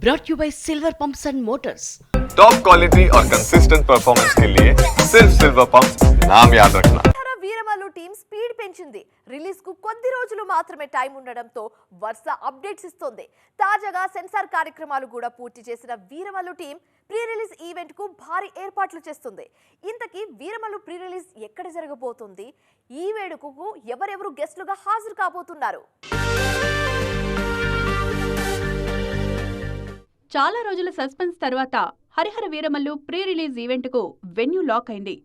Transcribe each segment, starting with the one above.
brought you by Silver Pumps and Motors. Top quality और consistent performance के लिए सिर्फ सिल्वर पंप नाम याद रखना హర వీరమల్లు టీం స్పీడ్ పెంచింది రిలీజ్ కు కొద్ది రోజులు మాత్రమే టైం ఉండడంతో వరుస అప్డేట్స్ ఇస్తోంది తాజాగా సెన్సార్ కార్యక్రమాలు కూడా పూర్తి చేసిన Veeramallu team pre release event కు భారీ ఏర్పాట్లు చేస్తుంది ఇంతకీ వీరమల్లు ప్రీ రిలీజ్ ఎక్కడ జరగబోతుంది ఈ వేడుకకు ఎవరెవరు గెస్టులుగా హాజరు కాబోతున్నారు చాలా రోజుల సస్పెన్స్ తర్వాత హరిహర వీరమల్లు ప్రీ రిలీజ్ ఈవెంట్కు వెన్యూ లాక్ అయింది.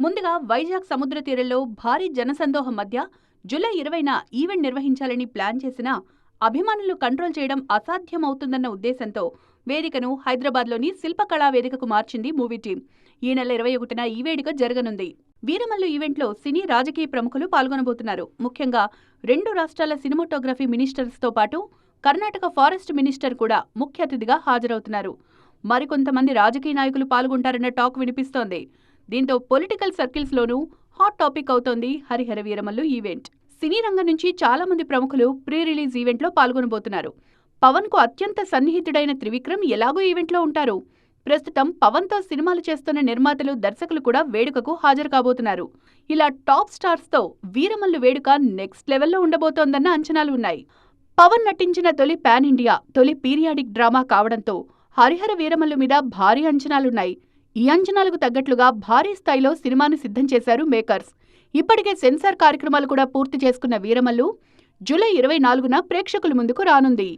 ముందుగా వైజాగ్ సముద్ర తీరంలో భారీ జనసందోహం మధ్య జూలై ఇరవైన ఈవెంట్ నిర్వహించాలని ప్లాన్ చేసినా అభిమానులు కంట్రోల్ చేయడం అసాధ్యమవుతుందన్న ఉద్దేశంతో వేదికను హైదరాబాద్లోని శిల్పకళా వేదికకు మార్చింది మూవీ టీం. ఈ నెల ఇరవై ఒకటిన ఈ వేడుక జరగనుంది. వీరమల్లు ఈవెంట్లో సినీ రాజకీయ ప్రముఖులు పాల్గొనబోతున్నారు. ముఖ్యంగా రెండు రాష్ట్రాల సినిమాటోగ్రఫీ మినిస్టర్స్తో పాటు కర్ణాటక ఫారెస్ట్ మినిస్టర్ కూడా ముఖ్య అతిథిగా హాజరవుతున్నారు. మరికొంతమంది రాజకీయ నాయకులు పాల్గొంటారన్న టాక్ వినిపిస్తోంది. దీంతో పొలిటికల్ సర్కిల్స్లోనూ హాట్ టాపిక్ అవుతోంది హరిహర వీరమల్లు ఈవెంట్. సినీ రంగం నుంచి చాలా మంది ప్రముఖులు ప్రీ రిలీజ్ ఈవెంట్లో పాల్గొనబోతున్నారు. పవన్కు అత్యంత సన్నిహితుడైన త్రివిక్రమ్ ఎలాగో ఈవెంట్లో ఉంటారు. ప్రస్తుతం పవన్తో సినిమాలు చేస్తున్న నిర్మాతలు దర్శకులు కూడా వేడుకకు హాజరు కాబోతున్నారు. ఇలా టాప్ స్టార్స్తో వీరమల్లు వేడుక నెక్స్ట్ లెవెల్లో ఉండబోతోందన్న అంచనాలు ఉన్నాయి. పవన్ నటించిన తొలి పాన్ ఇండియా తొలి పీరియాడిక్ డ్రామా కావడంతో హరిహర వీరమల్లు మీద భారీ అంచనాలున్నాయి. ఈ అంచనాలకు తగ్గట్లుగా భారీ స్థాయిలో సినిమాను సిద్ధం చేశారు మేకర్స్. ఇప్పటికే సెన్సార్ కార్యక్రమాలు కూడా పూర్తి చేసుకున్న వీరమల్లు జూలై ఇరవై నాలుగున ప్రేక్షకుల ముందుకు రానుంది.